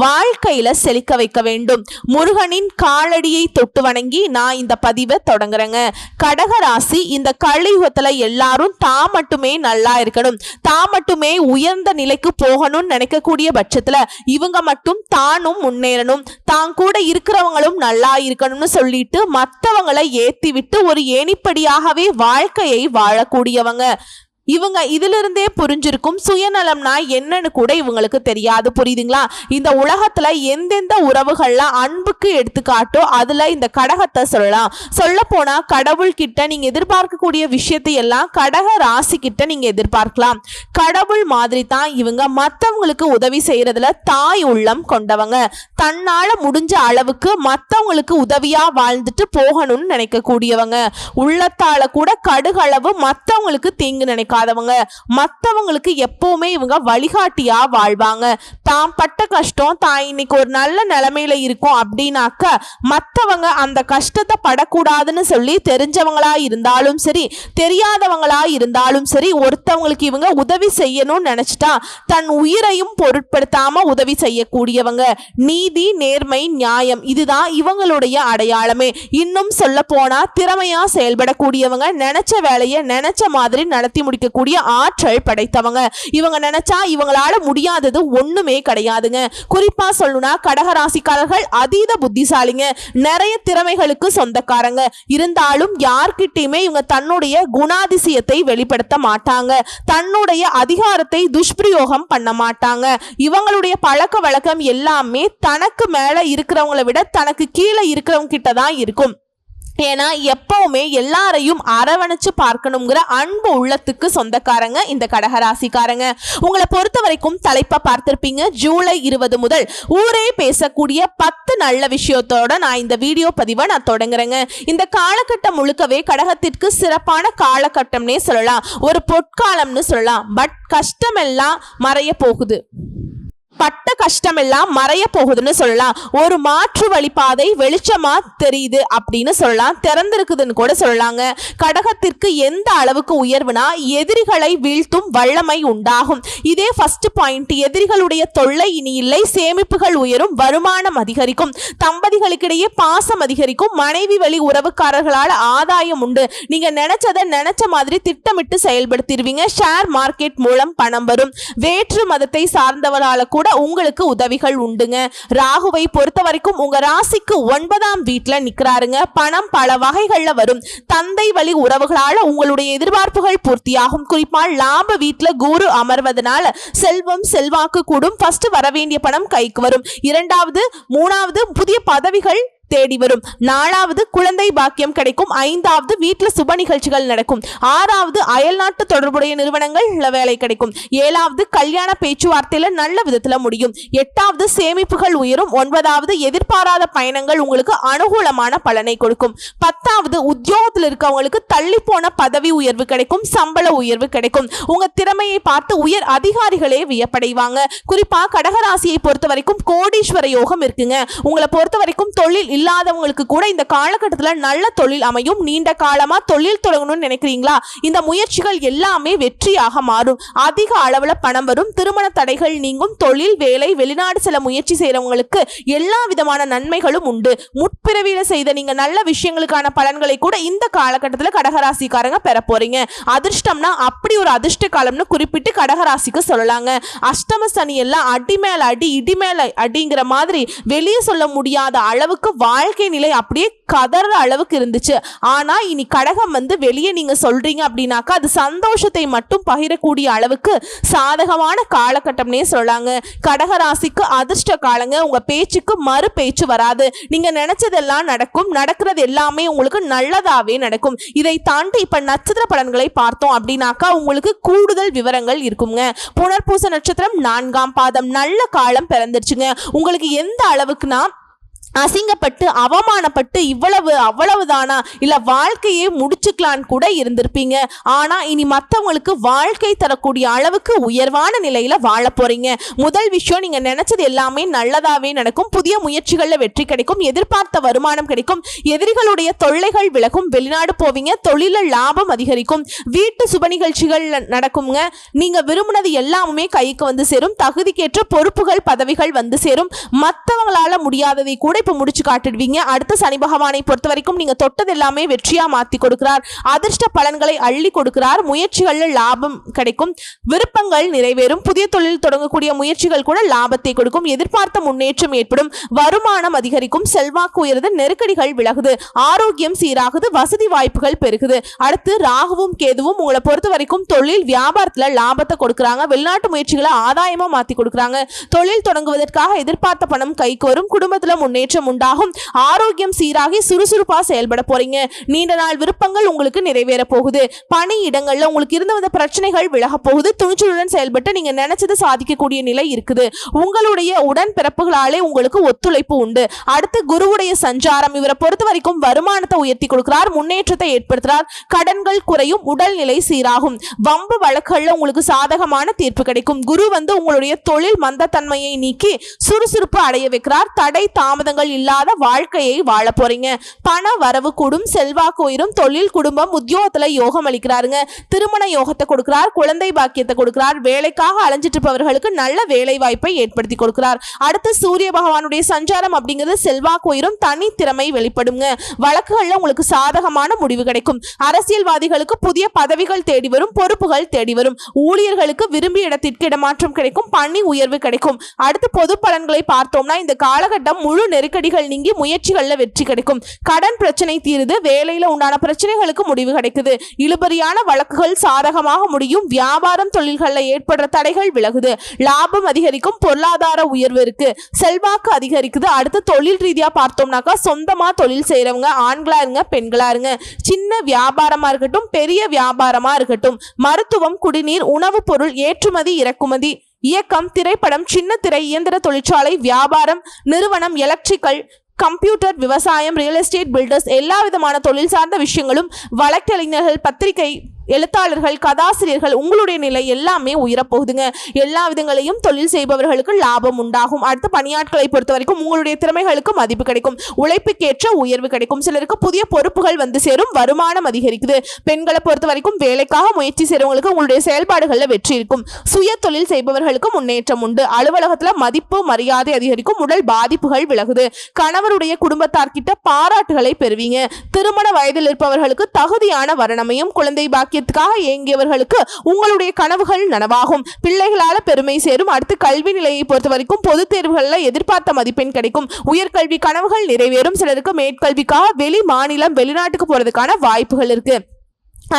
வாழ்க்கையில செழிக்க வைக்க வேண்டும். முருகனின் காலடியை தொட்டு வணங்கி நான் இந்த பதிவை தொடங்குறேங்க. கடகராசி இந்த கலியுகத்துல எல்லாரும் தான் மட்டுமே நல்லா இருக்கணும். தான் மட்டுமே உயர்ந்த நிலைக்கு போகணும்னு நினைக்கக்கூடிய பட்சத்துல இவங்க மட்டும் தானும் முன்னேறணும். தான் கூட இருக்கிறவங்களும் நல்லா இருக்கணும்னு சொல்லிட்டு மற்றவங்களை ஏத்தி விட்டு ஒரு ஏணிப்படியாகவே வாழ்க்கையை வாழக்கூடியவங்க. இவங்க இதிலிருந்தே புரிஞ்சிருக்கும் சுயநலம்னா என்னன்னு கூட இவங்களுக்கு தெரியாது. புரியுதுங்களா? இந்த உலகத்துல எந்தெந்த உறவுகள்லாம் அன்புக்கு எடுத்துக்காட்டோ அதுல இந்த கடகத்தை சொல்லலாம். சொல்ல போனா கடவுள் கிட்ட நீங்க எதிர்பார்க்கக்கூடிய விஷயத்தை எல்லாம் கடக ராசி கிட்ட நீங்க எதிர்பார்க்கலாம். கடவுள் மாதிரி தான் இவங்க மத்தவங்களுக்கு உதவி செய்யறதுல தாய் உள்ளம் கொண்டவங்க. தன்னால முடிஞ்ச அளவுக்கு மத்தவங்களுக்கு உதவியா வாழ்ந்துட்டு போகணும்னு நினைக்கக்கூடியவங்க. உள்ளத்தால கூட கடுகளவு மத்தவங்களுக்கு தீங்கு நினைக்காதவங்க மத்தவங்களுக்கு எப்பவுமே இவங்க வழிகாட்டியா வாழ்வாங்க. தான் பட்ட கஷ்டம் தான் இன்னைக்கு ஒரு நல்ல நிலைமையில இருக்கும் அப்படின்னாக்க மத்தவங்க அந்த கஷ்டத்தை படக்கூடாதுன்னு சொல்லி தெரிஞ்சவங்களா இருந்தாலும் சரி தெரியாதவங்களா இருந்தாலும் சரி ஒருத்தவங்களுக்கு இவங்க உதவி செய்யணும்னு நினைச்சிட்டா தன் உயிரையும் பொருட்படுத்தாம உதவி செய்யக்கூடியவங்க. நீதி நேர்மை நியாயம் இதுதான் இவங்களுடைய அடையாளமே. இன்னும் சொல்ல போனா திறமையா செயல்படக்கூடியவங்க நினைச்ச வேலையை நினைச்ச மாதிரி நடத்தி இருக்கக்கூடிய ஆற்றல் படைத்தவங்க. இவங்க நினைச்சா இவங்களால முடியாதது ஒண்ணுமே கிடையாதுங்க. குறிப்பா சொல்லணும்னா கடகராசிக்காரர்கள் அதீத புத்திசாலிங்க. நிறைய திறமைகளுக்கு சொந்தக்காரங்க. இருந்தாலும் யார்கிட்டயுமே இவங்க தன்னுடைய குணாதிசயத்தை வெளிப்படுத்த மாட்டாங்க. தன்னுடைய அதிகாரத்தை துஷ்பிரயோகம் பண்ண மாட்டாங்க. இவங்களுடைய பழக்க வழக்கம் எல்லாமே தனக்கு மேல இருக்கிறவங்களை விட தனக்கு கீழே இருக்கிறவங்க கிட்ட தான் இருக்கும். ஏன்னா எப்பவுமே எல்லாரையும் அரவணைச்சு பார்க்கணுங்கிற அன்பு உள்ளத்துக்கு சொந்தக்காரங்க இந்த கடகராசிக்காரங்க. உங்களை பொறுத்த வரைக்கும் தலைப்பை பார்த்திருப்பீங்க. ஜூலை இருபது முதல் ஊரே பேசக்கூடிய பத்து நல்ல விஷயத்தோட நான் இந்த வீடியோ பதிவை நான் தொடங்குறேங்க. இந்த காலகட்டம் முழுக்கவே கடகத்திற்கு சிறப்பான காலகட்டம்னே சொல்லலாம். ஒரு பொற்காலம்னு சொல்லலாம். பட் கஷ்டமெல்லாம் மறைய போகுது. பட்ட கஷ்டமெல்லாம் மறைய போகுதுன்னு சொல்லலாம். ஒரு மாற்று வழிபாதை வெளிச்சமா தெரியுது அப்படின்னு சொல்லலாம். திறந்திருக்குதுன்னு கூட சொல்லலாங்க. கடகத்திற்கு எந்த அளவுக்கு உயர்வுனா எதிரிகளை வீழ்த்தும் வல்லமை உண்டாகும். இதே ஃபர்ஸ்ட் பாயிண்ட் எதிரிகளுடைய தொல்லை இனி இல்லை. சேமிப்புகள் உயரும் வருமானம் அதிகரிக்கும். தம்பதிகளுக்கிடையே பாசம் அதிகரிக்கும். மனைவி வழி உறவுக்காரர்களால் ஆதாயம் உண்டு. நீங்க நினைச்சதை நினைச்ச மாதிரி திட்டமிட்டு செயல்படுத்திடுவீங்க. ஷேர் மார்க்கெட் மூலம் பணம் வரும். வேற்று மதத்தை சார்ந்தவரால கூட உங்களுக்கு உதவிகள் உண்டுங்க. ராகுவை பொறுத்த வரைக்கும் உங்க ராசிக்கு ஒன்பதாம் வீட்டுல நிக்கிறாருங்க. பணம் பல வகைகள்ல வரும். தந்தை வழி உறவுகளால உங்களுடைய எதிர்பார்ப்புகள் பூர்த்தியாகும். குறிப்பா லாப வீட்டுல குரு அமர்வதனால செல்வம் செல்வாக்கு கூடும். ஃபர்ஸ்ட் வர வேண்டிய பணம் கைக்கு வரும். இரண்டாவது மூணாவது புதிய பதவிகள் தேடி வரும். நாலாவது குழந்தை பாக்கியம் கிடைக்கும். ஐந்தாவது வீட்டுல சுப நிகழ்ச்சிகள் நடக்கும். ஆறாவது அயல்நாட்டு தொடர்புடைய நிறுவனங்கள்ல வேலை கிடைக்கும். ஏழாவது கல்யாண பேச்சுவார்த்தையில நல்ல விதத்துல முடியும். எட்டாவது சேமிப்புகள் உயரும். ஒன்பதாவது எதிர்பாராத பயணங்கள் உங்களுக்கு அனுகூலமான பலனை கொடுக்கும். பத்தாவது உத்தியோகத்தில் இருக்கவங்களுக்கு தள்ளி போன பதவி உயர்வு கிடைக்கும். சம்பள உயர்வு கிடைக்கும். உங்க திறமையை பார்த்து உயர் அதிகாரிகளே வியப்படைவாங்க. குறிப்பா கடகராசியை பொறுத்த வரைக்கும் கோடீஸ்வர யோகம் இருக்குங்க. உங்களை பொறுத்த வரைக்கும் தொழில் இல்லாதவங்களுக்கு கூட இந்த காலகட்டத்தில் நல்ல தொழில் அமையும். நீண்ட காலமாக தொழில் தொடங்கணும்னு நினைக்கிறீங்களா? இந்த முயற்சிகள் எல்லாமே வெற்றியாக மாறும். அதிக அளவில் பணம் வரும். திருமண தடைகள் நீங்கும். தொழில் வேலை வெளிநாடு செல்ல முயற்சி செய்கிறவங்களுக்கு எல்லா விதமான நன்மைகளும் உண்டு. முற்பிறவியில் செய்த நீங்கள் நல்ல விஷயங்களுக்கான பலன்களை கூட இந்த காலகட்டத்தில் கடகராசிக்காரங்க பெற போறீங்க. அதிர்ஷ்டம்னா அப்படி ஒரு அதிர்ஷ்ட காலம்னு குறிப்பிட்டு கடகராசிக்கு சொல்லலாங்க. அஷ்டம சனி எல்லாம் அடி மேல அடி இடி மேல அடிங்கிற மாதிரி வெளியே சொல்ல முடியாத அளவுக்கு வாழ்க்கை நிலை அப்படியே கதற அளவுக்கு இருந்துச்சு. ஆனா இனி கடகம் வந்து வெளியே நீங்க சொல்றீங்க அப்படின்னாக்கா அது சந்தோஷத்தை மட்டும் பகிரக்கூடிய அளவுக்கு சாதகமான காலகட்டம்னே சொல்லாங்க. கடகராசிக்கு அதிர்ஷ்ட காலங்க. உங்க பேச்சுக்கு மறு பேச்சு வராது. நீங்க நினைச்சதெல்லாம் நடக்கும். நடக்கிறது எல்லாமே உங்களுக்கு நல்லதாவே நடக்கும். இதை தாண்டி இப்ப நட்சத்திர பலன்களை பார்த்தோம் அப்படின்னாக்கா உங்களுக்கு கூடுதல் விவரங்கள் இருக்குங்க. புனர்பூச நட்சத்திரம் நான்காம் பாதம். நல்ல காலம் பிறந்துருச்சுங்க. உங்களுக்கு எந்த அளவுக்குனா அசிங்கப்பட்டு அவமானப்பட்டு இவ்வளவு அவ்வளவுதானா? இல்ல வாழ்க்கையே முடிச்சுக்கலான்னு கூட இருந்திருப்பீங்க. ஆனா இனி மத்தவங்களுக்கு வாழ்க்கை தரக்கூடிய அளவுக்கு உயர்வான நிலையில வாழ போறீங்க. முதல் விஷயம் நீங்க நினைச்சது எல்லாமே நல்லதாவே நடக்கும். புதிய முயற்சிகள்ல வெற்றி கிடைக்கும். எதிர்பார்த்த வருமானம் கிடைக்கும். எதிரிகளுடைய தொல்லைகள் விலகும். வெளிநாடு போவீங்க. தொழில லாபம் அதிகரிக்கும். வீட்டு சுப நிகழ்ச்சிகள் நடக்குங்க. நீங்க விரும்பினது எல்லாமே கைக்கு வந்து சேரும். தகுதிக்கேற்ற பொறுப்புகள் பதவிகள் வந்து சேரும். மற்றவங்களால முடியாததை கூட இப்ப முடிச்சு காட்டிடுவீங்க. அடுத்த சனி பகவானை பொறுத்த வரைக்கும் நீங்க தொட்டது எல்லாமே வெற்றியா மாத்தி கொடுக்கிறார். அதிர்ஷ்ட பலன்களை அள்ளி கொடுக்கிறார். முயற்சிகள்ல லாபம் கிடைக்கும். விருப்பங்கள் நிறைவேறும். புதிய தொழில் தொடங்கக்கூடிய முயற்சிகள் கூட லாபத்தை கொடுக்கும். எதிர்பார்த்த முன்னேற்றம் ஏற்படும். வருமானம் அதிகரிக்கும். செல்வாக்கு உயருது. நெருக்கடிகள் விலகுது. ஆரோக்கியம் சீராகுது. வசதி வாய்ப்புகள் பெருகுது. அடுத்து ராகுவும் கேதுவும் உங்களை பொறுத்த வரைக்கும் தொழில் வியாபாரத்துல லாபத்தை கொடுக்குறாங்க. வெளிநாட்டு முயற்சிகளை ஆதாயமா மாத்தி கொடுக்குறாங்க. தொழில் தொடங்குவதற்காக எதிர்பார்த்த பணம் கைக்கு வரும். குடும்பத்துல முன்னேற்றம் முன்னேற்றம் உண்டாகும். ஆரோக்கியம் சீராகி சுறுசுறுப்பா செயல்பட போறீங்க. நீண்ட நாள் விருப்பங்கள் உங்களுக்கு நிறைவேற போகுது. பணி இடங்கள்ல உங்களுக்கு இருந்து வந்த பிரச்சனைகள் விலக போகுது. துணிச்சலுடன் செயல்பட்டு நீங்க நினைச்சதை சாதிக்கக்கூடிய நிலை இருக்குது. உங்களுடைய உடன் பிறப்புகளாலே உங்களுக்கு ஒத்துழைப்பு உண்டு. அடுத்து குருவுடைய சஞ்சாரம். இவரை பொறுத்த வரைக்கும் வருமானத்தை உயர்த்தி கொடுக்கிறார். முன்னேற்றத்தை ஏற்படுத்துறார். கடன்கள் குறையும். உடல்நிலை சீராகும். வம்பு வழக்குகள்ல உங்களுக்கு சாதகமான தீர்ப்பு கிடைக்கும். குரு வந்து உங்களுடைய தொழில் மந்தத்தன்மையை நீக்கி சுறுசுறுப்பு அடைய வைக்கிறார். தடை தாமதங்கள் இல்லாத வாழ்க்கையை வாழ போறீங்க. பண வரவு கூடும் செல்வாக்கு உயிரும் தொழில் குடும்பம் உத்தியோகத்துல யோகம் அளிக்கிறாருங்க. திருமண யோகத்தை கொடுக்கிறார் குழந்தை பாக்கியத்தை கொடுக்கிறார் வேலைக்காக அலைஞ்சிட்டு இருப்பவர்களுக்கு நல்ல வேலை வாய்ப்பை ஏற்படுத்தி கொடுக்கிறார். அடுத்து சூரிய பகவானுடைய சஞ்சாரம் அப்படிங்கிறது செல்வாக்கு உயிரும் தனி திறமை வெளிப்படுங்க. வழக்குகள்ல உங்களுக்கு சாதகமான முடிவு கிடைக்கும். அரசியல்வாதிகளுக்கு புதிய பதவிகள் தேடி வரும் பொறுப்புகள் தேடி வரும். ஊழியர்களுக்கு விரும்பிய இடத்திற்கு இடமாற்றம் கிடைக்கும் பணி உயர்வு கிடைக்கும். அடுத்து பொது பலன்களை பார்த்தோம்னா இந்த காலகட்டம் முழு நெருக்கடிகள் நீங்கி முயற்சிகளில் வெற்றி கிடைக்கும். கடன் பிரச்சனை தீருது வேலையில உண்டான பிரச்சனைகளுக்கு முடிவு கிடைக்குது. இழுபறியான வழக்குகள் சாதகமாக முடியும் வியாபாரம் தொழில்களில் ஏற்படுற தடைகள் விலகுது. லாபம் அதிகரிக்கும் பொருளாதார உயர்வு இருக்கு. செல்வாக்கு அதிகரிக்குது. அடுத்து தொழில் ரீதியா பார்த்தோம்னாக்கா சொந்தமா தொழில் செய்யறவங்க ஆண்களா இருங்க பெண்களா இருங்க. சின்ன வியாபாரமா இருக்கட்டும் பெரிய வியாபாரமா இருக்கட்டும். மருத்துவம் குடிநீர் உணவுப் பொருள் ஏற்றுமதி இறக்குமதி. இயக்கம் திரைப்படம் சின்ன திரை இயந்திர தொழிற்சாலை வியாபாரம் நிறுவனம் எலக்ட்ரிக்கல் கம்ப்யூட்டர் விவசாயம் ரியல் எஸ்டேட் பில்டர்ஸ் எல்லா விதமான தொழில் சார்ந்த விஷயங்களும் வழக்கறிஞர்கள் பத்திரிகை எழுத்தாளர்கள் கதாசிரியர்கள் உங்களுடைய நிலை எல்லாமே உயரப்போகுதுங்க. எல்லா விதங்களையும் தொழில் செய்பவர்களுக்கு லாபம் உண்டாகும். அடுத்து பணியாட்களை பொறுத்த வரைக்கும் உங்களுடைய திறமைகளுக்கு மதிப்பு கிடைக்கும். உழைப்புக்கேற்ற உயர்வு கிடைக்கும். சிலருக்கு புதிய பொறுப்புகள் வந்து சேரும். வருமானம் அதிகரிக்குது. பெண்களை பொறுத்த வரைக்கும் வேலைக்காக முயற்சி செய்றவங்களுக்கு உங்களுடைய செயல்பாடுகளில் வெற்றி இருக்கும். சுய தொழில் செய்பவர்களுக்கு முன்னேற்றம் உண்டு. அலுவலகத்தில் மதிப்பு மரியாதை அதிகரிக்கும். உடல் பாதிப்புகள் விலகுது. கணவருடைய குடும்பத்தார்கிட்ட பாராட்டுகளை பெறுவீங்க. திருமண வயதில் இருப்பவர்களுக்கு தகுதியான வரணமையும் குழந்தை பாக்கியத்துக்காக ஏங்கியவர்களுக்கு உங்களுடைய கனவுகள் நனவாகும். பிள்ளைகளால பெருமை சேரும். அடுத்து கல்வி நிலையை பொறுத்த வரைக்கும் பொது தேர்வுகளில் எதிர்பார்த்த மதிப்பெண் கிடைக்கும். உயர்கல்வி கனவுகள் நிறைவேறும். சிலருக்கு மேற்கல்விக்காக வெளி மாநிலம் வெளிநாட்டுக்கு போறதுக்கான வாய்ப்புகள் இருக்கு.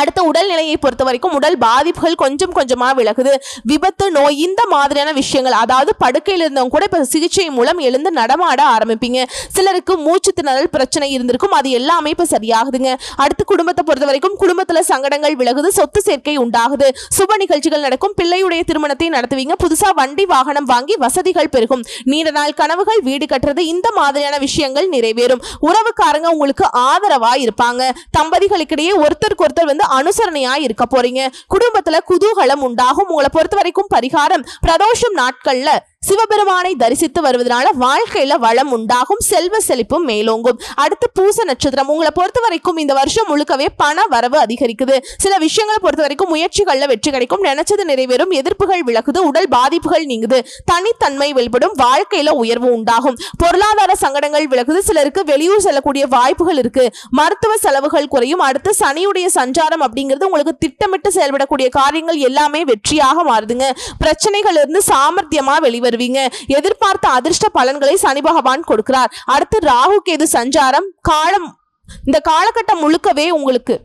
அடுத்த உடல்நிலையை பொறுத்த வரைக்கும் உடல் பாதிப்புகள் கொஞ்சம் கொஞ்சமாக விலகுது. விபத்து நோய் இந்த மாதிரியான விஷயங்கள் அதாவது படுக்கையில் இருந்தவங்க கூட இப்போ சிகிச்சை மூலம் எழுந்து நடமாட ஆரம்பிப்பீங்க. சிலருக்கு மூச்சு திணறல் பிரச்சனை இருந்திருக்கும். அது எல்லாமே இப்போ சரியாகுதுங்க. அடுத்து குடும்பத்தை பொறுத்த வரைக்கும் குடும்பத்தில் சங்கடங்கள் விலகுது சொத்து சேர்க்கை உண்டாகுது. சுப நிகழ்ச்சிகள் நடக்கும். பிள்ளையுடைய திருமணத்தை நடத்துவீங்க. புதுசா வண்டி வாகனம் வாங்கி வசதிகள் பெருகும். நீண்ட நாள் கனவுகள் வீடு கட்டுறது இந்த மாதிரியான விஷயங்கள் நிறைவேறும். உறவுக்காரங்க உங்களுக்கு ஆதரவா இருப்பாங்க. தம்பதிகளுக்கிடையே ஒருத்தருக்கு ஒருத்தர் வந்து அனுசரணையா இருக்க போறீங்க. குடும்பத்துல குதூகலம் உண்டாகும். உங்களை பொறுத்த வரைக்கும் பரிகாரம் பிரதோஷம் நாட்கள்ல சிவபெருமானை தரிசித்து வருவதனால வாழ்க்கையில வளம் உண்டாகும் செல்வ செழிப்பும் மேலோங்கும். அடுத்து பூச நட்சத்திரம். உங்களை பொறுத்த வரைக்கும் இந்த வருஷம் முழுக்கவே பண வரவு அதிகரிக்குது. சில விஷயங்களை பொறுத்த வரைக்கும் முயற்சிகள்ல வெற்றி கிடைக்கும். நினைச்சது நிறைவேறும். எதிர்ப்புகள் விலகுது. உடல் பாதிப்புகள் நீங்குது. தனித்தன்மை வெளிப்படும். வாழ்க்கையில உயர்வு உண்டாகும். பொருளாதார சங்கடங்கள் விலகுது. சிலருக்கு வெளியூர் செல்லக்கூடிய வாய்ப்புகள் இருக்கு. மருத்துவ செலவுகள் குறையும். அடுத்து சனியுடைய சஞ்சாரம் அப்படிங்கிறது உங்களுக்கு திட்டமிட்டு செயல்படக்கூடிய காரியங்கள் எல்லாமே வெற்றியாக மாறுதுங்க. பிரச்சனைகள் இருந்து சாமர்த்தியமா வெளிவரும் பெறுவீங்க எதிர்பார்த்த அதிர்ஷ்ட பலன்களை சனி பகவான் கொடுக்கிறார். அடுத்து ராகு கேது சஞ்சாரம். காலம் இந்த காலகட்டம் முழுக்கவே உங்களுக்கு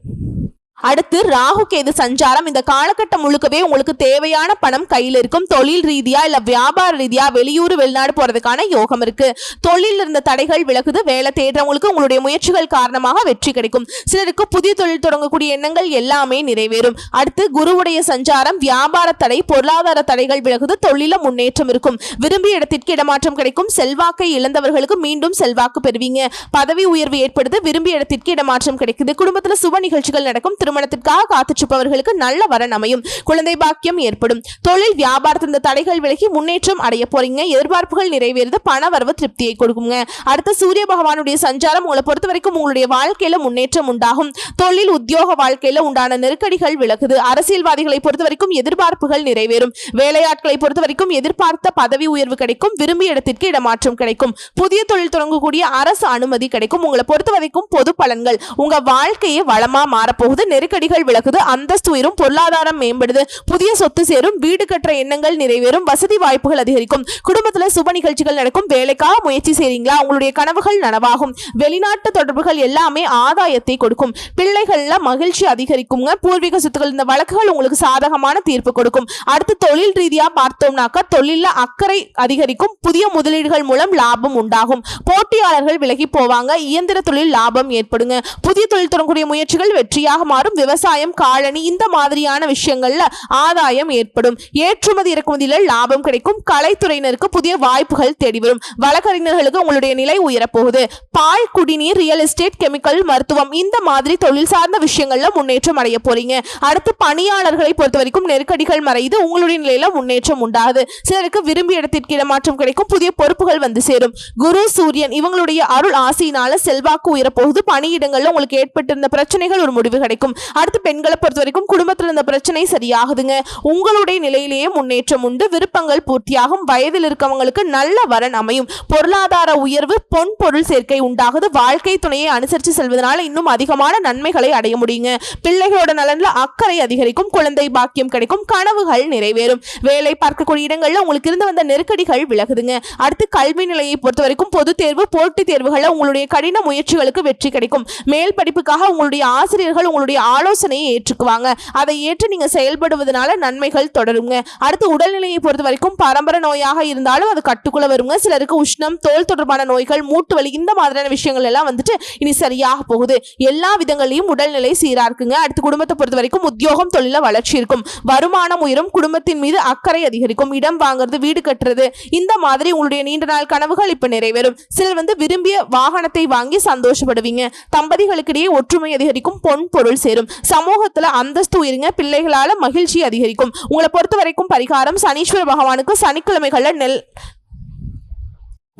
அடுத்து ராகு கேது சஞ்சாரம். இந்த காலகட்டம் முழுக்கவே உங்களுக்கு தேவையான பணம் கையில் இருக்கும். தொழில் ரீதியா இல்ல வியாபார ரீதியா வெளியூர் வெளிநாடு போறதுக்கான யோகம் இருக்கு. தொழில் இருந்த தடைகள் விலகுது. வேலை தேடுறவங்களுக்கு உங்களுடைய முயற்சிகள் காரணமாக வெற்றி கிடைக்கும். சிலருக்கு புதிய தொழில் தொடங்கக்கூடிய எண்ணங்கள் எல்லாமே நிறைவேறும். அடுத்து குருவுடைய சஞ்சாரம் வியாபார தடை பொருளாதார தடைகள் விலகுது. தொழில முன்னேற்றம் இருக்கும். விரும்பிய இடத்திற்கு இடமாற்றம் கிடைக்கும். செல்வாக்கை இழந்தவர்களுக்கு மீண்டும் செல்வாக்கு பெறுவீங்க. பதவி உயர்வு ஏற்படுது. விரும்பிய இடத்திற்கு இடமாற்றம் கிடைக்குது. குடும்பத்துல சுப நிகழ்ச்சிகள் நடக்கும். திருமணத்திற்காக காத்துச்சிருப்பவர்களுக்கு நல்ல வரன் அமையும். குழந்தை பாக்கியம் ஏற்படும். தொழில் வியாபாரத்தில் இந்த தடைகள் விலகி முன்னேற்றம் அடைய போறீங்க. எதிர்பார்ப்புகள் நிறைவேறது. பண வரவு திருப்தியை கொடுக்குங்க. அடுத்த சூரிய பகவானுடைய சஞ்சாரம் உங்களை பொறுத்த வரைக்கும் உங்களுடைய வாழ்க்கையில முன்னேற்றம் உண்டாகும். தொழில் உத்தியோக வாழ்க்கையில உண்டான நெருக்கடிகள் விலகுது. அரசியல்வாதிகளை பொறுத்த வரைக்கும் எதிர்பார்ப்புகள் நிறைவேறும். வேலையாட்களை பொறுத்த வரைக்கும் எதிர்பார்த்த பதவி உயர்வு கிடைக்கும். விரும்பிய இடத்திற்கு இடமாற்றம் கிடைக்கும். புதிய தொழில் தொடங்கக்கூடிய அரசு அனுமதி கிடைக்கும். உங்களை பொறுத்த வரைக்கும் பொது பலன்கள் உங்க வாழ்க்கையே வளமா மாறப்போகுது நெருக்கடிகள் விலகுது அந்தஸ்து உயரும் பொருளாதாரம் மேம்படுது புதிய சொத்து சேரும் வீடு கட்டுற எண்ணங்கள் நிறைவேறும் வசதி வாய்ப்புகள் அதிகரிக்கும். குடும்பத்துல சுப நிகழ்ச்சிகள் நடக்கும் வேலைக்காக முயற்சி செய்றீங்களா? உங்களுடைய கனவுகள் நனவாகும். வெளிநாட்டு தொடர்புகள் எல்லாமே ஆதாயத்தை கொடுக்கும். பிள்ளைகள்ல மகிழ்ச்சி அதிகரிக்குங்க. பூர்வீக சொத்துக்கள் இந்த வழக்குகள் உங்களுக்கு சாதகமான தீர்ப்பு கொடுக்கும். அடுத்து தொழில் ரீதியா பார்த்தோம்னாக்கா தொழில அக்கறை அதிகரிக்கும். புதிய முதலீடுகள் மூலம் லாபம் உண்டாகும். போட்டியாளர்கள் விலகி போவாங்க. இயந்திர தொழில் லாபம் ஏற்படுங்க. புதிய தொழில் தொடங்கக்கூடிய முயற்சிகள் வெற்றியாக மாறும். விவசாயம் காலனி இந்த மாதிரியான விஷயங்கள்ல ஆதாயம் ஏற்படும். ஏற்றுமதி இறக்குமதியில லாபம் கிடைக்கும். கலைத்துறையினருக்கு புதிய வாய்ப்புகள் தேடி வரும். வழக்கறிஞர்களுக்கு உங்களுடைய நிலை உயரப்போகுது. பால் குடிநீர் ரியல் எஸ்டேட் கெமிக்கல் மருத்துவம் இந்த மாதிரி தொழில் சார்ந்த விஷயங்கள்ல முன்னேற்றம் அடைய போறீங்க. அடுத்து பணியாளர்களை பொறுத்த வரைக்கும் நெருக்கடிகள் மறைந்து உங்களுடைய நிலையில முன்னேற்றம் உண்டாகுது. சிலருக்கு விரும்பிய இடத்திற்கு இடமாற்றம் கிடைக்கும். புதிய பொறுப்புகள் வந்து சேரும். குரு சூரியன் இவங்களுடைய அருள் ஆசையினால செல்வாக்கு உயரப்போகுது. பணியிடங்கள்ல உங்களுக்கு ஏற்பட்டிருந்த பிரச்சனைகள் ஒரு முடிவு கிடைக்கும். அடுத்து பெண்களை பொறுத்த வரைக்கும் குடும்பத்தில் இருந்த பிரச்சனை சரியாகுதுங்க. உங்களுடைய நிலையிலேயே முன்னேற்றம் உண்டு. விருப்பங்கள் பூர்த்தியாகும். வயதில் இருக்கவங்களுக்கு நல்ல வரன் அமையும். பொருளாதார உயர்வு பொன் பொருள் சேர்க்கை உண்டாகுது. வாழ்க்கை துணையை அனுசரித்து செல்வதனால இன்னும் அதிகமான நன்மைகளை அடைய முடியுங்க. பிள்ளைகளோட நலனில் அக்கறை அதிகரிக்கும். குழந்தை பாக்கியம் கிடைக்கும். கனவுகள் நிறைவேறும். வேலை பார்க்கக்கூடிய இடங்களில் உங்களுக்கு இருந்து வந்த நெருக்கடிகள் விலகுதுங்க. அடுத்து கல்வி நிலையை பொறுத்த வரைக்கும் பொது தேர்வு போட்டித் தேர்வுகளில் உங்களுடைய கடின முயற்சிகளுக்கு வெற்றி கிடைக்கும். மேல் படிப்புக்காக உங்களுடைய ஆசிரியர்கள் உங்களுடைய ஆலோசனையை ஏற்றுக்குவாங்க. அதை ஏற்று நீங்க செயல்படுவதனால நன்மைகள் தொடருங்க. அடுத்து உடல்நிலையை பொறுத்த வரைக்கும் பரம்பரை நோயாக இருந்தாலும் அது கட்டுக்குள்ள வருங்க. சிலருக்கு உஷ்ணம் தோல் தொடர்பான நோய்கள் மூட்டு வலி இந்த மாதிரியான விஷயங்கள் எல்லாம் வந்துட்டு இனி சரியாக போகுது. எல்லா விதங்களையும் உடல்நிலை சீரா இருக்குங்க அடுத்து குடும்பத்தை பொறுத்த வரைக்கும் உத்தியோகம் தொழில வளர்ச்சி இருக்கும். வருமானம் உயரும் குடும்பத்தின் மீது அக்கறை அதிகரிக்கும். இடம் வாங்குறது வீடு கட்டுறது இந்த மாதிரி உங்களுடைய நீண்ட நாள் கனவுகள் இப்ப நிறைவேறும். சிலர் வந்து விரும்பிய வாகனத்தை வாங்கி சந்தோஷப்படுவீங்க. தம்பதிகளுக்கிடையே ஒற்றுமை அதிகரிக்கும் பொன் பொருள் சேரும். சமூகத்துல அந்தஸ்து உயருங்க பிள்ளைகளால மகிழ்ச்சி அதிகரிக்கும். உங்களை பொறுத்த வரைக்கும் பரிகாரம் சனீஸ்வர பகவானுக்கு சனிக்கிழமைகள்ல நெல்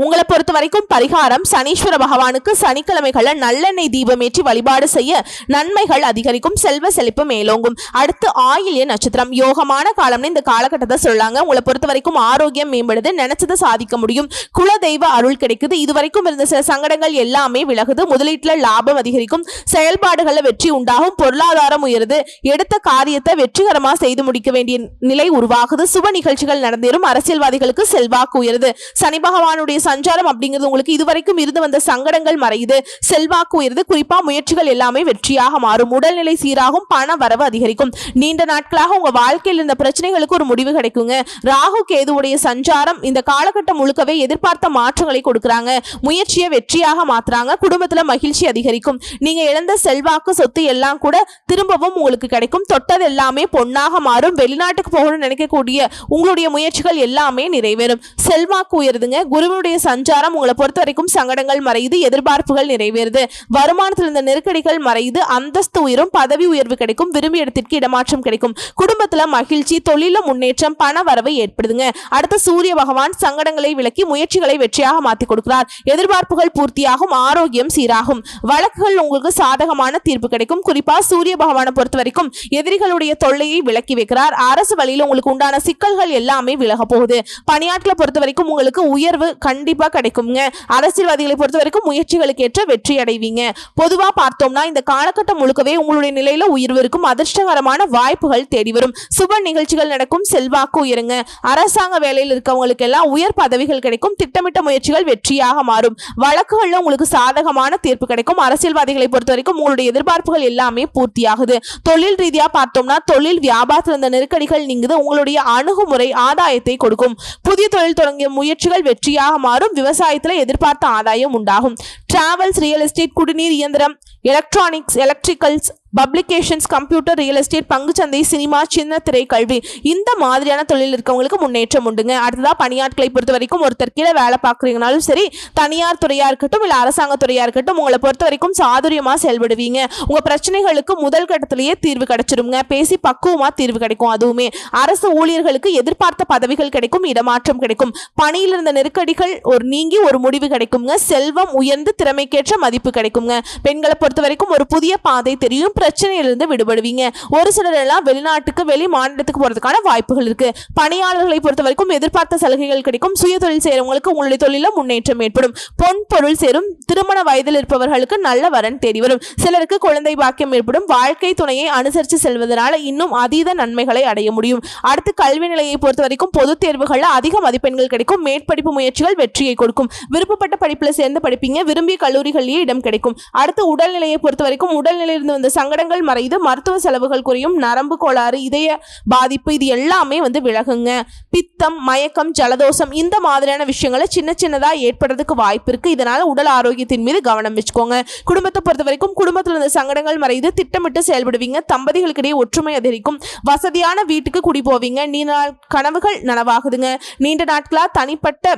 உங்களை பொறுத்த வரைக்கும் பரிகாரம் சனீஸ்வர பகவானுக்கு சனிக்கிழமைகள்ல நல்லெண்ணெய் தீபம் ஏற்றி வழிபாடு செய்ய நன்மைகள் அதிகரிக்கும் செல்வ செழிப்பு மேலோங்கும். அடுத்து ஆயில்ய நட்சத்திரம். யோகமான காலம்னு இந்த காலகட்டத்தை சொல்லாங்க. உங்களை பொறுத்த வரைக்கும் ஆரோக்கியம் மேம்படுது நினைச்சதை சாதிக்க முடியும். குல தெய்வ அருள் கிடைக்குது. இதுவரைக்கும் இருந்த சில சங்கடங்கள் எல்லாமே விலகுது. முதலீட்டுல லாபம் அதிகரிக்கும். செயல்பாடுகளில் வெற்றி உண்டாகும். பொருளாதாரம் உயருது. எடுத்த காரியத்தை வெற்றிகரமா செய்து முடிக்க வேண்டிய நிலை உருவாகுது. சுப நிகழ்ச்சிகள் நடந்தேறும். அரசியல்வாதிகளுக்கு செல்வாக்கு உயருது. சனி பகவானுடைய சஞ்சாரம் அப்படிங்கிறது உங்களுக்கு இதுவரைக்கும் இருந்து வந்த சங்கடங்கள் மறையுது செல்வாக்கு உயர்ந்து குறிப்பா முயற்சிகள் எல்லாமே வெற்றியாக மாறும். உடல்நிலை சீராகும் பண வரவு அதிகரிக்கும். நீண்ட நாட்களாக உங்க வாழ்க்கையில் இருந்த பிரச்சனைகளுக்கு ஒரு முடிவு கிடைக்குங்க. ராகு கேதுவுடைய சஞ்சாரம் இந்த காலகட்டம் முழுக்கவே எதிர்பார்த்த மாற்றங்களை கொடுக்கறாங்க. முயற்சியை வெற்றியாக மாத்துறாங்க. குடும்பத்துல மகிழ்ச்சி அதிகரிக்கும். நீங்க இழந்த செல்வாக்கு சொத்து எல்லாம் கூட திரும்பவும் உங்களுக்கு கிடைக்கும். தொட்டது எல்லாமே பொன்னாக மாறும். வெளிநாட்டுக்கு போகணும்னு நினைக்கக்கூடிய உங்களுடைய முயற்சிகள் எல்லாமே நிறைவேறும். செல்வாக்கு உயருதுங்க. குருவினுடைய சஞ்சாரம் உங்களை பொறுத்த வரைக்கும் சங்கடங்கள் மறையுது எதிர்பார்ப்புகள் நிறைவேறுது. வருமானத்தில் இருந்த நெருக்கடிகள் மறையுது அந்தஸ்து உயரும் பதவி உயர்வு கிடைக்கும் விரும்பிய இடத்திற்கு இடமாற்றம் கிடைக்கும். குடும்பத்தில் மகிழ்ச்சி தொழில முன்னேற்றம் பண வரவை ஏற்படுதுங்க. அடுத்த சூரிய பகவான் சங்கடங்களை விளக்கி முயற்சிகளை வெற்றியாக மாத்தி கொடுக்கிறார். எதிர்பார்ப்புகள் பூர்த்தியாகும் ஆரோக்கியம் சீராகும். வழக்குகள் உங்களுக்கு சாதகமான தீர்ப்பு கிடைக்கும். குறிப்பா சூரிய பகவானை பொறுத்த வரைக்கும் எதிரிகளுடைய தொல்லையை விளக்கி வைக்கிறார். அரசு வழியில் உங்களுக்கு உண்டான சிக்கல்கள் எல்லாமே விலக போகுது. பணியாட்களை பொறுத்த வரைக்கும் உங்களுக்கு உயர்வு கண்டி கண்டிப்பாக கிடைக்குங்க அரசியல்வாதிகளை பொறுத்த வரைக்கும் முயற்சிகளுக்கு ஏற்ற வெற்றி அடைவீங்க பொதுவாக பார்த்தோம்னா இந்த காலகட்டம் முழுக்கவே உங்களுடைய நிலையில உயர்வு இருக்கும் அதிர்ஷ்டகரமான வாய்ப்புகள் தேடி வரும். சுப நிகழ்ச்சிகள் நடக்கும் செல்வாக்கு உயருங்க. அரசாங்க வேலையில் இருக்கவங்களுக்கு எல்லாம் உயர் பதவிகள் கிடைக்கும் திட்டமிட்ட முயற்சிகள் வெற்றியாக மாறும். வழக்குகள்ல உங்களுக்கு சாதகமான தீர்ப்பு கிடைக்கும். அரசியல்வாதிகளை பொறுத்த வரைக்கும் உங்களுடைய எதிர்பார்ப்புகள் எல்லாமே பூர்த்தியாகுது. தொழில் ரீதியா பார்த்தோம்னா தொழில் வியாபாரத்தில் இருந்த நெருக்கடிகள் நீங்குது. உங்களுடைய அணுகுமுறை ஆதாயத்தை கொடுக்கும். புதிய தொழில் தொடங்கிய முயற்சிகள் வெற்றியாக மாறும். விவசாயத்தில் எதிர்பார்த்த ஆதாயம் உண்டாகும். டிராவல்ஸ் ரியல் எஸ்டேட் குடிநீர் இயந்திரம் electronics electricals publications computer real estate பங்குச்சந்தை சினிமா சின்ன திரை கல்வி இந்த மாதிரியான தொழில் இருக்கவங்களுக்கு முன்னேற்றம் உண்டுங்க. அடுத்ததா பணியாட்களை பொறுத்த வரைக்கும் ஒருத்தர் கீழே வேலை பார்க்குறீங்கனாலும் சரி தனியார் துறையாக இருக்கட்டும் இல்லை அரசாங்க துறையாக இருக்கட்டும் உங்களை பொறுத்த வரைக்கும் சாதுரியமாக செயல்படுவீங்க. உங்கள் பிரச்சனைகளுக்கு முதல் கட்டத்திலேயே தீர்வு கிடைச்சிருங்க. பேசி பக்குவமாக தீர்வு கிடைக்கும் அதுவுமே. அரசு ஊழியர்களுக்கு எதிர்பார்த்த பதவிகள் கிடைக்கும் இடமாற்றம் கிடைக்கும். பணியில் இருந்த நெருக்கடிகள் ஒரு நீங்கி ஒரு முடிவு கிடைக்குங்க. செல்வம் உயர்ந்து திறமைக்கேற்ற மதிப்பு கிடைக்குங்க. பெண்களை பொறுத்த வரைக்கும் ஒரு புதிய பாதை தெரியும். பிரச்சனையிலிருந்து விடுபடுவீங்க. ஒரு சிலர் எல்லாம் வெளிநாட்டுக்கு வெளி மாநிலத்துக்கு போறதுக்கான வாய்ப்புகள் இருக்கு. பணியாளர்களை பொறுத்த வரைக்கும் எதிர்பார்த்த சலுகைகள் கிடைக்கும். சுய தொழில் செய்யறவங்களுக்கு உங்களுடைய தொழில முன்னேற்றம் ஏற்படும். பொன் பொருள் சேரும். திருமண வயதில் இருப்பவர்களுக்கு நல்ல வரன் தேடி வரும். சிலருக்கு குழந்தை பாக்கியம் ஏற்படும். வாழ்க்கை துணையை அனுசரித்து செல்வதனால இன்னும் அதீத நன்மைகளை அடைய முடியும். அடுத்து கல்வி நிலையை பொறுத்த வரைக்கும் பொதுத் தேர்வுகளில் அதிக மதிப்பெண்கள் கிடைக்கும். மேற்படிப்பு முயற்சிகள் வெற்றியை கொடுக்கும். விருப்பப்பட்ட படிப்புல சேர்ந்து படிப்பீங்க. விரும்பிய கல்லூரிகளிலேயே இடம் கிடைக்கும். அடுத்து உடல்நிலையை பொறுத்த வரைக்கும் உடல்நிலையிலிருந்து வந்த சங்கடங்கள் மறைந்து மருத்துவ செலவுகள் குறையும் நரம்பு கோளாறு இதய பாதிப்பு இது எல்லாமே வந்து விலகுங்க. பித்தம் மயக்கம் ஜலதோஷம் இந்த மாதிரியான விஷயங்களை சின்ன சின்னதாக ஏற்படுறதுக்கு வாய்ப்பு இருக்குது இதனால் உடல் ஆரோக்கியத்தின் மீது கவனம் வச்சுக்கோங்க. குடும்பத்தை பொறுத்த வரைக்கும் குடும்பத்தில் இருந்த சங்கடங்கள் மறைந்து திட்டமிட்டு செயல்படுவீங்க. தம்பதிகளுக்கிடையே ஒற்றுமை அதிகரிக்கும். வசதியான வீட்டுக்கு குடி போவீங்க. நீண்ட நாள் கனவுகள் நனவாகுதுங்க. நீண்ட நாட்களாக தனிப்பட்ட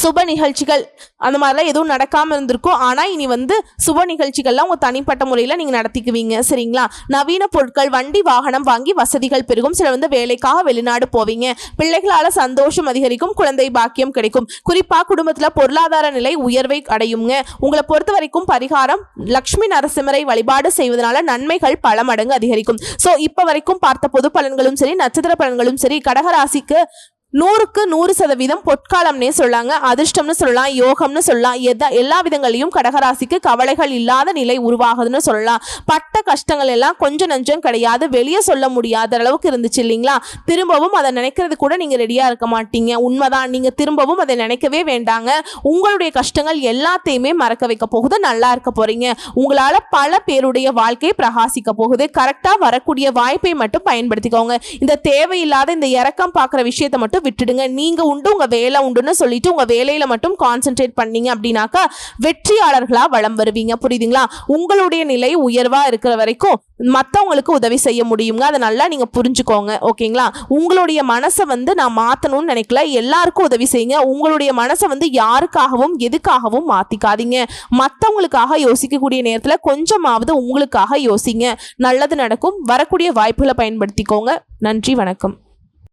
சுப நிகழ்ச்சிகள் அந்த மாதிரிலாம் எதுவும் நடக்காமல் இருந்திருக்கும். ஆனால் இனி வந்து சுப நிகழ்ச்சிகள்லாம் உங்கள் தனிப்பட்ட முறையில் நீங்கள் நடத்திக்குவீங்க. சரிங்களா? நவீன பொருட்கள் வண்டி வாகனம் வாங்கி வசதிகள் பெருகும். சில வந்து வேலைக்காக வெளிநாடு போவீங்க. பிள்ளைகளால் சந்தோஷம் அதிகரிக்கும். குழந்தை பாக்கியம் கிடைக்கும். குறிப்பாக குடும்பத்தில் பொருளாதார நிலை உயர்வை அடையுங்க. உங்களை பொறுத்த வரைக்கும் பரிகாரம் லக்ஷ்மி நரசிம்மரை வழிபாடு செய்வதனால நன்மைகள் பல மடங்கு அதிகரிக்கும். ஸோ இப்போ வரைக்கும் பார்த்த பொது பலன்களும் சரி நட்சத்திர பலன்களும் சரி கடகராசிக்கு நூறுக்கு நூறு சதவீதம் பொற்காலம்னே சொல்லாங்க அதிர்ஷ்டம்னு சொல்லலாம் யோகம்னு சொல்லலாம் எதா எல்லா விதங்களையும் கடகராசிக்கு கவலைகள் இல்லாத நிலை உருவாகுதுன்னு சொல்லலாம். பட்ட கஷ்டங்கள் எல்லாம் கொஞ்சம் நஞ்சம் கிடையாது வெளியே சொல்ல முடியாத அளவுக்கு இருந்துச்சு இல்லைங்களா? திரும்பவும் அதை நினைக்கிறது கூட நீங்கள் ரெடியாக இருக்க மாட்டீங்க. உண்மைதான் நீங்கள் திரும்பவும் அதை நினைக்கவே வேண்டாங்க. உங்களுடைய கஷ்டங்கள் எல்லாத்தையுமே மறக்க வைக்க போகுது நல்லா இருக்க போகிறீங்க உங்களால் பல பேருடைய வாழ்க்கையை பிரகாசிக்க போகுது. கரெக்டாக வரக்கூடிய வாய்ப்பை மட்டும் பயன்படுத்திக்கோங்க. இந்த தேவையில்லாத இந்த இறக்கம் பார்க்குற விஷயத்தை மட்டும் விட்டுடுங்க. நீங்க உண்டு உங்க வேலை உண்டுன்னு சொல்லிட்டு உங்க வேலையில மட்டும் கான்சென்ட்ரேட் பண்ணீங்க அப்படின்னாக்கா வெற்றியாளர்களா வளம் வருவீங்க. புரியுதுங்களா? உங்களுடைய நிலை உயர்வா இருக்கிற வரைக்கும் மற்றவங்களுக்கு உதவி செய்ய முடியுங்க. அதை நல்லா நீங்க புரிஞ்சுக்கோங்க. ஓகேங்களா? உங்களுடைய மனசை வந்து நான் மாத்தணும்னு நினைக்கல. எல்லாருக்கும் உதவி செய்யுங்க. உங்களுடைய மனசை வந்து யாருக்காகவும் எதுக்காகவும் மாத்திக்காதீங்க. மற்றவங்களுக்காக யோசிக்கக்கூடிய நேரத்துல கொஞ்சமாவது உங்களுக்காக யோசிங்க. நல்லது நடக்கும். வரக்கூடிய வாய்ப்புகளை பயன்படுத்திக்கோங்க. நன்றி வணக்கம்.